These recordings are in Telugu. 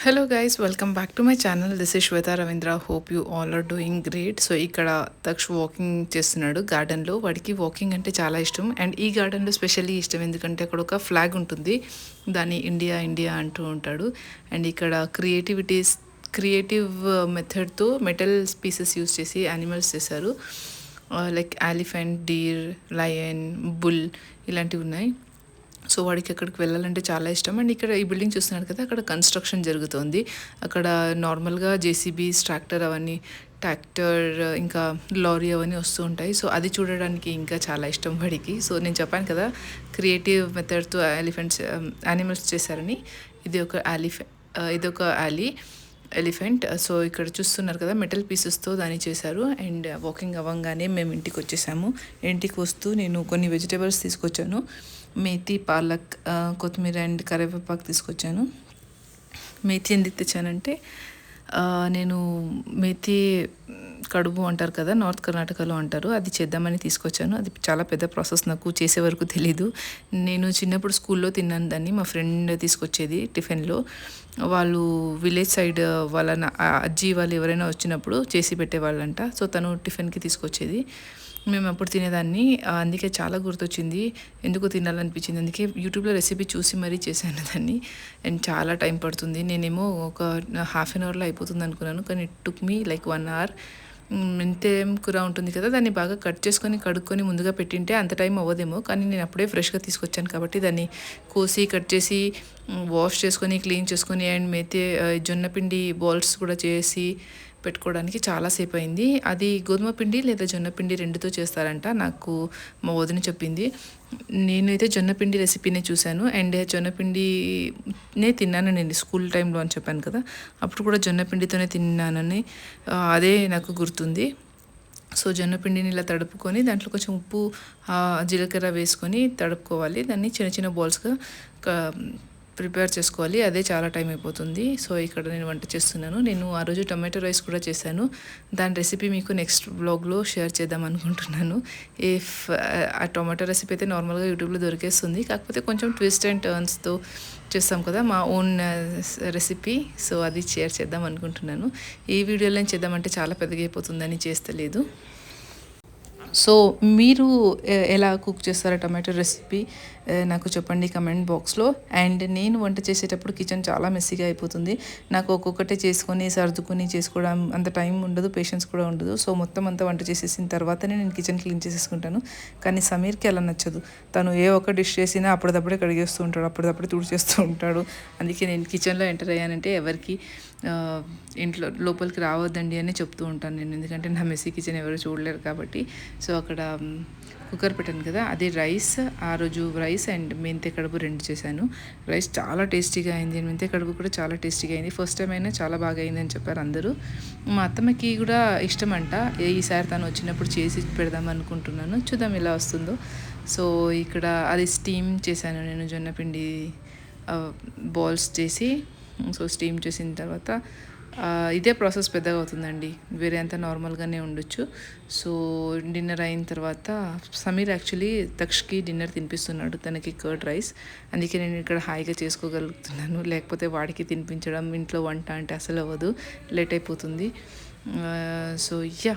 Hello guys welcome back to my channel this is Shweta Ravindra hope you all are doing great so ఇక్కడ తక్ష వాకింగ్ చేస్తున్నాడు గార్డెన్లో. వాడికి వాకింగ్ అంటే చాలా ఇష్టం. అండ్ ఈ గార్డెన్లో స్పెషల్లీ ఇష్టం ఎందుకంటే అక్కడ ఒక ఫ్లాగ్ ఉంటుంది. దాన్ని ఇండియా ఇండియా అంటూ ఉంటాడు. అండ్ ఇక్కడ క్రియేటివిటీస్ క్రియేటివ్ మెథడ్తో మెటల్ పీసెస్ యూస్ చేసి యానిమల్స్ చేశారు. Like elephant deer lion bull ఇలాంటివి ఉన్నాయి. సో వాడికి అక్కడికి వెళ్ళాలంటే చాలా ఇష్టం. అండ్ ఇక్కడ ఈ బిల్డింగ్ చూస్తున్నాడు కదా అక్కడ కన్స్ట్రక్షన్ జరుగుతోంది. అక్కడ నార్మల్గా జేసీబీస్ ట్రాక్టర్ అవన్నీ ట్రాక్టర్ ఇంకా లారీ అవన్నీ వస్తూ ఉంటాయి. సో అది చూడడానికి ఇంకా చాలా ఇష్టం వాడికి. సో నేను చెప్పాను కదా క్రియేటివ్ మెథడ్తో ఎలిఫెంట్స్ యానిమల్స్ చేశారని. ఇది ఒక ఎలిఫె ఇది ఒక యాలీ ఎలిఫెంట్. సో ఇక్కడ చూస్తున్నారు కదా మెటల్ పీసెస్తో దాన్ని చేశారు. అండ్ వాకింగ్ అవ్వగానే మేము ఇంటికి వచ్చేసాము. ఇంటికి వస్తూ నేను కొన్ని వెజిటేబుల్స్ తీసుకొచ్చాను. మేతి పాలక్ కొత్తిమీర అండ్ కరివేపాకు తీసుకొచ్చాను. మేతి ఎందుకు తెచ్చానంటే నేను మేతి కడుపు అంటారు కదా నార్త్ కర్ణాటకలో అంటారు. అది చేద్దామని తీసుకొచ్చాను. అది చాలా పెద్ద ప్రాసెస్ నాకు చేసే వరకు తెలీదు. నేను చిన్నప్పుడు స్కూల్లో తిన్నాను దాన్ని. మా ఫ్రెండ్ తీసుకొచ్చేది టిఫిన్లో. వాళ్ళు విలేజ్ సైడ్ వాళ్ళ నా- అజ్జి వాళ్ళు ఎవరైనా వచ్చినప్పుడు చేసి పెట్టేవాళ్ళంట. సో తను టిఫిన్కి తీసుకొచ్చేది. మేము అప్పుడు తినేదాన్ని అందుకే చాలా గుర్తొచ్చింది. ఎందుకు తినాలనిపించింది? అందుకే యూట్యూబ్లో రెసిపీ చూసి మరీ చేశాను దాన్ని. అండ్ చాలా టైం పడుతుంది. నేనేమో ఒక హాఫ్ అన్ అవర్లో అయిపోతుంది అనుకున్నాను. కానీ it took me like one hour మెంతేం కూర ఉంటుంది కదా దాన్ని బాగా కట్ చేసుకొని కడుక్కొని ముందుగా పెట్టింటే అంత టైం అవ్వదేమో. కానీ నేను అప్పుడే ఫ్రెష్గా తీసుకొచ్చాను కాబట్టి దాన్ని కోసి కట్ చేసి వాష్ చేసుకొని క్లీన్ చేసుకొని అండ్ మేతే జొన్నపిండి జొన్న పిండి బాల్స్ కూడా చేసి పెట్టుకోవడానికి చాలాసేపు అయింది అది గోధుమ పిండి లేదా జొన్న పిండి రెండుతో చేస్తారంట నాకు మా వదిన చెప్పింది. నేనైతే జొన్నపిండి రెసిపీనే చూశాను. అండ్ జొన్నపిండినే తిన్నాను నేను స్కూల్ టైంలో అని చెప్పాను కదా. అప్పుడు కూడా జొన్నపిండితోనే తిన్నానని అదే నాకు గుర్తుంది. సో జొన్నపిండిని ఇలా తడుపుకొని దాంట్లో కొంచెం ఉప్పు జీలకర్ర వేసుకొని తడుపుకోవాలి. దాన్ని చిన్న చిన్న బాల్స్గా ప్రిపేర్ చేసుకోవాలి. అదే చాలా టైం అయిపోతుంది. సో ఇక్కడ నేను వంట చేస్తున్నాను. నేను ఆ రోజు టమాటో రైస్ కూడా చేశాను. దాని రెసిపీ మీకు నెక్స్ట్ బ్లాగ్లో షేర్ చేద్దాం అనుకుంటున్నాను. ఇఫ్ ఆ టొమాటో రెసిపీ అయితే నార్మల్గా యూట్యూబ్లో దొరికేస్తుంది. కాకపోతే కొంచెం ట్విస్ట్ అండ్ టర్న్స్తో చేస్తాం కదా మా ఓన్ రెసిపీ. సో అది షేర్ చేద్దాం అనుకుంటున్నాను. ఈ వీడియోలో చేద్దామంటే చాలా పెద్దగా అయిపోతుందని చేస్తలేదు. సో మీరు ఎలా కుక్ చేస్తారో టమాటో రెసిపీ? నాకు చెప్పండి కమెంట్ బాక్స్లో. అండ్ నేను వంట చేసేటప్పుడు కిచెన్ చాలా మెస్సీగా అయిపోతుంది. నాకు ఒక్కొక్కటే చేసుకొని సర్దుకొని చేసుకోవడం అంత టైం ఉండదు పేషెన్స్ కూడా ఉండదు. సో మొత్తం అంతా వంట చేసేసిన తర్వాతనే నేను కిచెన్ క్లీన్ చేసేసుకుంటాను. కానీ సమీర్కి అలా నచ్చదు. తను ఏ ఒక్క డిష్ చేసినా అప్పటిదప్పుడే కడిగేస్తూ ఉంటాడు అప్పటిదప్పుడే తుడిచేస్తూ ఉంటాడు. అందుకే నేను కిచెన్లో ఎంటర్ అయ్యానంటే ఎవరికి ఇంట్లో లోపలికి రావద్దండి అని చెప్తూ ఉంటాను నేను. ఎందుకంటే నా మెస్సీ కిచెన్ ఎవరు చూడలేరు కాబట్టి. సో అక్కడ కుక్కర్ పెట్టాను కదా అది రైస్ ఆ రోజు రైస్ అండ్ మెంతే కడుపు రెండు చేశాను. రైస్ చాలా టేస్టీగా అయింది. మెంతే కడుపు కూడా చాలా టేస్టీగా అయింది. ఫస్ట్ టైం అయినా చాలా బాగా అయింది అని చెప్పారు అందరూ. మా అత్తమ్మకి కూడా ఇష్టం అంట ఈసారి తను వచ్చినప్పుడు చేసి పెడదాం అనుకుంటున్నాను. చూద్దాం ఎలా వస్తుందో. సో ఇక్కడ అది స్టీమ్ చేశాను నేను జొన్నపిండి బాల్స్ చేసి. సో స్టీమ్ చేసిన తర్వాత ఇదే ప్రాసెస్ పెద్దగా అవుతుందండి. వేరే అంతా నార్మల్గానే ఉండొచ్చు. సో డిన్నర్ అయిన తర్వాత సమీర్ యాక్చువల్లీ తక్షకి డిన్నర్ తినిపిస్తున్నాడు. తనకి కర్డ్ రైస్. అందుకే నేను ఇక్కడ హాయిగా చేసుకోగలుగుతున్నాను. లేకపోతే వాడికి తినిపించడం ఇంట్లో వంట అంటే అసలు అవ్వదు. లేట్ అయిపోతుంది. So yeah.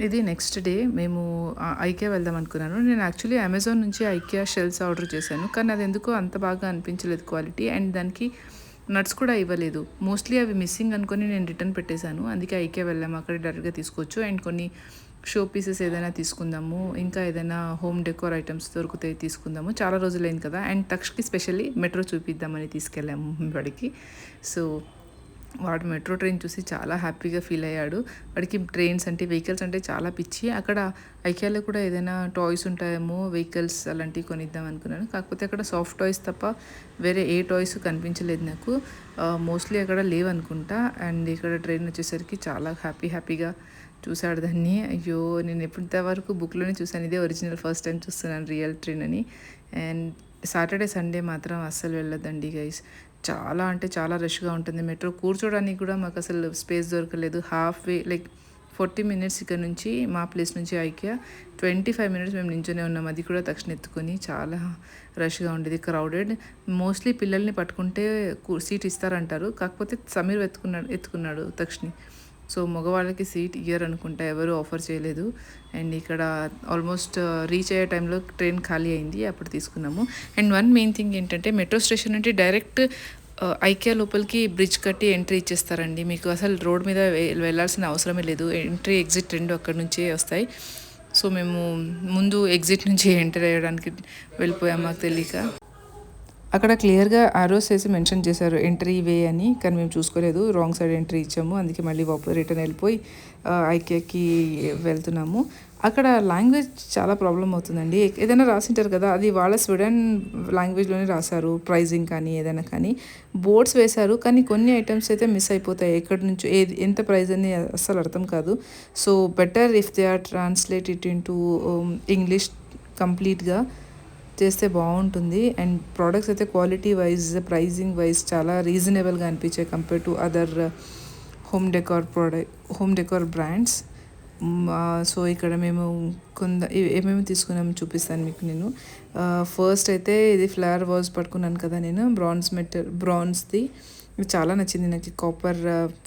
ఇది నెక్స్ట్ డే మేము ఐకే ఐకియా వెళ్దాం అనుకున్నాను. నేను యాక్చువల్లీ అమెజాన్ నుంచి ఐకియా షెల్స్ ఆర్డర్ చేశాను. కానీ అది ఎందుకో అంత బాగా అనిపించలేదు క్వాలిటీ అండ్ దానికి నట్స్ కూడా ఇవ్వలేదు. మోస్ట్లీ అవి మిస్సింగ్ అనుకొని నేను రిటర్న్ పెట్టేశాను. అందుకే ఐకియా వెళ్ళాము. అక్కడ డైరెక్ట్గా తీసుకోవచ్చు. అండ్ కొన్ని షో పీసెస్ ఏదైనా తీసుకుందాము. ఇంకా ఏదైనా హోమ్ డెకోర్ ఐటమ్స్ దొరుకుతాయి తీసుకుందాము. చాలా రోజులైంది కదా. అండ్ తక్షకి స్పెషల్లీ మెట్రో చూపిద్దామని తీసుకెళ్ళాము. వాడికి. సో వాడు మెట్రో ట్రైన్ చూసి చాలా హ్యాపీగా ఫీల్ అయ్యాడు. వాడికి ట్రైన్స్ అంటే వెహికల్స్ అంటే చాలా పిచ్చి. అక్కడ ఐకియాలో కూడా ఏదైనా టాయ్స్ ఉంటాయేమో వెహికల్స్ అలాంటివి కొనిద్దాం అనుకున్నాను. కాకపోతే అక్కడ సాఫ్ట్ టాయ్స్ తప్ప వేరే ఏ టాయ్స్ కనిపించలేదు నాకు. మోస్ట్లీ అక్కడ లేవనుకుంటా అండ్ ఇక్కడ ట్రైన్ వచ్చేసరికి చాలా హ్యాపీ హ్యాపీగా చూశాడు దాన్ని. అయ్యో నేను ఎప్పటివరకు బుక్లోనే చూసాను ఇదే ఒరిజినల్ ఫస్ట్ టైం చూస్తున్నాను రియల్ ట్రైన్ అని. అండ్ సాటర్డే సండే మాత్రం అస్సలు వెళ్ళొద్దండి గైస్. చాలా అంటే చాలా రష్గా ఉంటుంది. మెట్రో కూర్చోడానికి కూడా మాకు అసలు స్పేస్ దొరకలేదు. Half way like forty minutes ఇక్కడ నుంచి మా ప్లేస్ నుంచి ఐకియా ట్వంటీ ఫైవ్ మినిట్స్ మేము నించునే ఉన్నాం. అది కూడా తక్షణ ఎత్తుకొని చాలా రష్గా ఉండేది. క్రౌడెడ్ మోస్ట్లీ పిల్లల్ని పట్టుకుంటే సీట్ ఇస్తారంటారు. కాకపోతే సమీర్ ఎత్తుకున్నాడు ఎత్తుకున్నాడు తక్షణి. సో మగవాళ్ళకి సీట్ ఇయర్ అనుకుంటా ఎవరు ఆఫర్ చేయలేదు. అండ్ ఇక్కడ ఆల్మోస్ట్ రీచ్ uh, అయ్యే టైంలో ట్రైన్ ఖాళీ అయింది అప్పుడు తీసుకున్నాము. అండ్ వన్ మెయిన్ థింగ్ ఏంటంటే మెట్రో స్టేషన్ అంటే డైరెక్ట్ ఐకియా uh, లోపలికి బ్రిడ్జ్ కట్టి ఎంట్రీ ఇచ్చేస్తారండి. మీకు అసలు రోడ్ మీద వెళ్ళాల్సిన అవసరమే లేదు. ఎంట్రీ ఎగ్జిట్ రెండు అక్కడ నుంచే వస్తాయి. సో మేము ముందు ఎగ్జిట్ నుంచి ఎంటర్ అయ్యడానికి వెళ్ళిపోయాం మాకు తెలియక. అక్కడ క్లియర్గా ఆరోస్ వేసి మెన్షన్ చేశారు ఎంట్రీ వే అని కానీ మేము చూసుకోలేదు. రాంగ్ సైడ్ ఎంట్రీ ఇచ్చాము. అందుకే మళ్ళీ వాపస్ రిటర్న్ వెళ్ళిపోయి ఐకేకి వెళ్తున్నాము. అక్కడ లాంగ్వేజ్ చాలా ప్రాబ్లం అవుతుందండి. ఏదైనా రాసింటారు కదా అది వాళ్ళ స్వీడన్ లాంగ్వేజ్లోనే రాశారు. ప్రైజింగ్ కానీ ఏదైనా కానీ. బోర్డ్స్ వేశారు కానీ కొన్ని ఐటమ్స్ అయితే మిస్ అయిపోతాయి. ఎక్కడి నుంచో ఏది ఎంత ప్రైజ్ అని అస్సలు అర్థం కాదు. So better if they are translate it into English కంప్లీట్గా. చేస్తే బాగుంటుంది. అండ్ ప్రోడక్ట్స్ అయితే క్వాలిటీ వైజ్ ప్రైజింగ్ వైజ్ చాలా రీజనబుల్గా అనిపించాయి compare to other home decor product home decor brands so ఇక్కడ మేము కొంద ఏమేమి తీసుకున్నాము చూపిస్తాను మీకు నేను. Uh, ఫస్ట్ అయితే ఇది ఫ్లవర్ వాజ్ పట్టుకున్నాను కదా నేను బ్రాన్స్ మెటర్ బ్రాన్స్ది ఇది చాలా నచ్చింది నాకు. కాపర్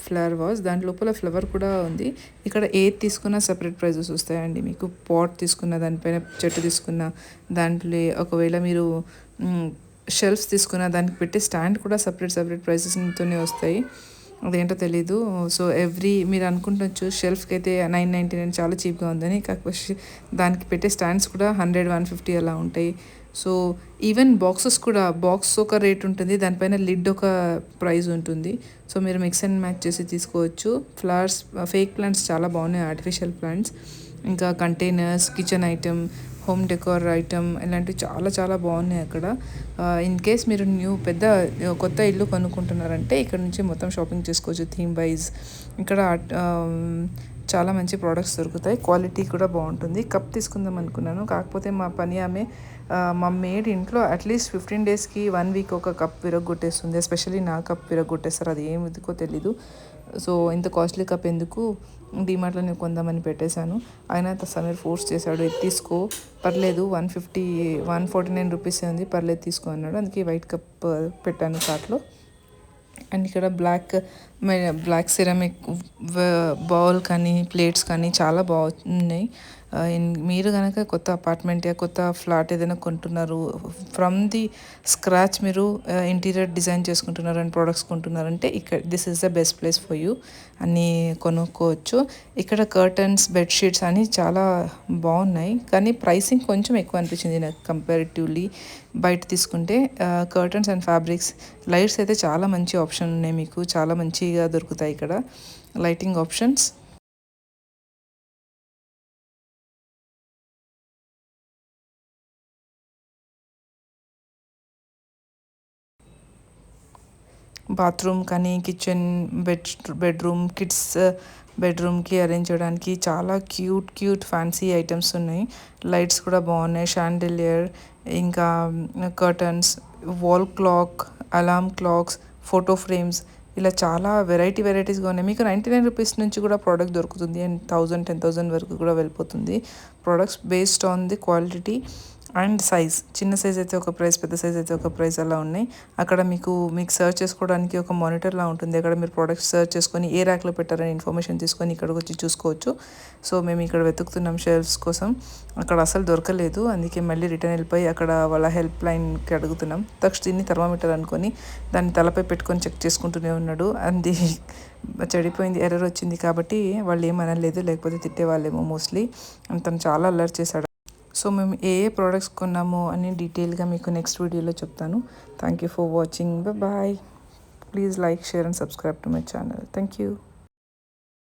ఫ్లవర్ వాజ్ దాని లోపల ఫ్లవర్ కూడా ఉంది. ఇక్కడ ఏది తీసుకున్నా సపరేట్ ప్రైజెస్ వస్తాయండి మీకు. పాట్ తీసుకున్న దానిపైన చెట్టు తీసుకున్న దాంట్లో ఒకవేళ మీరు షెల్ఫ్స్ తీసుకున్న దానికి పెట్టే స్టాండ్ కూడా సపరేట్ సపరేట్ ప్రైజెస్తోనే వస్తాయి. అదేంటో తెలీదు. సో ఎవ్రీ మీరు అనుకుంటుండొచ్చు షెల్ఫ్కి అయితే నైన్ నైంటీ నైన్ చాలా చీప్గా ఉందని. కాకపోతే దానికి పెట్టే స్టాండ్స్ కూడా హండ్రెడ్ వన్ ఫిఫ్టీ అలా ఉంటాయి. సో ఈవెన్ బాక్సెస్ కూడా బాక్స్ ఒక రేట్ ఉంటుంది దానిపైన లిడ్ ఒక ప్రైస్ ఉంటుంది. సో మీరు మిక్స్ అండ్ మ్యాచ్ చేసి తీసుకోవచ్చు. ఫ్లవర్స్ ఫేక్ ప్లాంట్స్ చాలా బాగున్నాయి ఆర్టిఫిషియల్ ప్లాంట్స్. ఇంకా containers kitchen item home decor item ఇలాంటివి చాలా చాలా బాగున్నాయి అక్కడ. ఇన్ కేస్ మీరు న్యూ పెద్ద కొత్త ఇల్లు కొనుక్కుంటున్నారంటే ఇక్కడ నుంచి మొత్తం షాపింగ్ చేసుకోవచ్చు థీమ్ వైజ్. ఇక్కడ చాలా మంచి ప్రోడక్ట్స్ దొరుకుతాయి. క్వాలిటీ కూడా బాగుంటుంది. కప్ తీసుకుందాం అనుకున్నాను. కాకపోతే మా పని ఆమె మా మేడ్ ఇంట్లో అట్లీస్ట్ ఫిఫ్టీన్ డేస్కి వన్ వీక్ ఒక కప్ విరగొట్టేస్తుంది ఎస్పెషలీ నా కప్ విరగొట్టేస్తారు అది ఏమిదికో తెలీదు. సో ఇంత కాస్ట్లీ కప్ ఎందుకు? డిమార్ట్లో నేను కొందామని పెట్టేశాను. ఆయన త- సమీర్ ఫోర్స్ చేశాడు ఇది తీసుకో పర్లేదు one fifty one forty nine rupees ఉంది పర్లేదు తీసుకో అన్నాడు. అందుకే వైట్ కప్ పెట్టాను కార్ట్లో అండ్ ఇక్కడ బ్లాక్ బ్లాక్ సిరమిక్ బౌల్ కానీ ప్లేట్స్ కానీ చాలా బాగున్నాయి. మీరు కనుక కొత్త అపార్ట్మెంట్ కొత్త ఫ్లాట్ ఏదైనా కొంటున్నారు ఫ్రమ్ ది స్క్రాచ్ మీరు ఇంటీరియర్ డిజైన్ చేసుకుంటున్నారు అండ్ ప్రోడక్ట్స్ కొంటున్నారంటే ఇక్కడ this is the best place for you అన్నీ కొనుక్కోవచ్చు. ఇక్కడ కర్టన్స్ బెడ్షీట్స్ అని చాలా బాగున్నాయి కానీ ప్రైసింగ్ కొంచెం ఎక్కువ అనిపించింది నాకు కంపారిటివ్లీ. బయట తీసుకుంటే కర్టన్స్ అండ్ ఫ్యాబ్రిక్స్ లైట్స్ అయితే చాలా మంచి ఆప్షన్ ఉన్నాయి మీకు చాలా మంచిగా దొరుకుతాయి ఇక్కడ. Lighting options. బాత్రూమ్ కానీ కిచెన్ బెడ్ బెడ్రూమ్ కిడ్స్ బెడ్రూమ్కి అరేంజ్ చేయడానికి చాలా క్యూట్ క్యూట్ ఫ్యాన్సీ ఐటమ్స్ ఉన్నాయి. లైట్స్ కూడా బాగున్నాయి షాండిలియర్ ఇంకా curtains wall clock alarm clocks photo frames ఇలా చాలా వెరైటీ వెరైటీస్గా ఉన్నాయి. మీకు నైంటీ నైన్ రూపీస్ నుంచి కూడా ప్రోడక్ట్ దొరుకుతుంది. అండ్ థౌజండ్ టెన్ థౌజండ్ వరకు కూడా వెళ్ళిపోతుంది. Products based on the quality and size చిన్న సైజ్ అయితే ఒక ప్రైస్ పెద్ద సైజ్ అయితే ఒక ప్రైస్ అలా ఉన్నాయి. అక్కడ మీకు మీకు సర్చ్ చేసుకోవడానికి ఒక మానిటర్లా ఉంటుంది. అక్కడ మీరు ప్రోడక్ట్స్ సర్చ్ చేసుకొని ఏ ర్యాక్లో పెట్టారని ఇన్ఫర్మేషన్ తీసుకొని ఇక్కడికి వచ్చి చూసుకోవచ్చు. సో మేము ఇక్కడ వెతుకుతున్నాం షెల్ఫ్స్ కోసం. అక్కడ అసలు దొరకలేదు. అందుకే మళ్ళీ రిటర్న్ వెళ్ళిపోయి అక్కడ వాళ్ళ హెల్ప్ లైన్కి అడుగుతున్నాం. తక్ష దీన్ని థర్మామీటర్ అనుకొని దాన్ని తలపై పెట్టుకొని చెక్ చేసుకుంటూనే ఉన్నాడు. అది చెడిపోయింది ఎర్రర్ వచ్చింది కాబట్టి వాళ్ళు ఏమనలేదు లేకపోతే తిట్టేవాళ్ళేమో మోస్ట్లీ అండ్ తను చాలా అల్లరి చేశాడు. సో మేము ఏ ఏ ప్రోడక్ట్స్ కొన్నామో అని డీటెయిల్గా మీకు నెక్స్ట్ వీడియోలో చెప్తాను. Thank you for watching bye please like share and subscribe to my channel thank you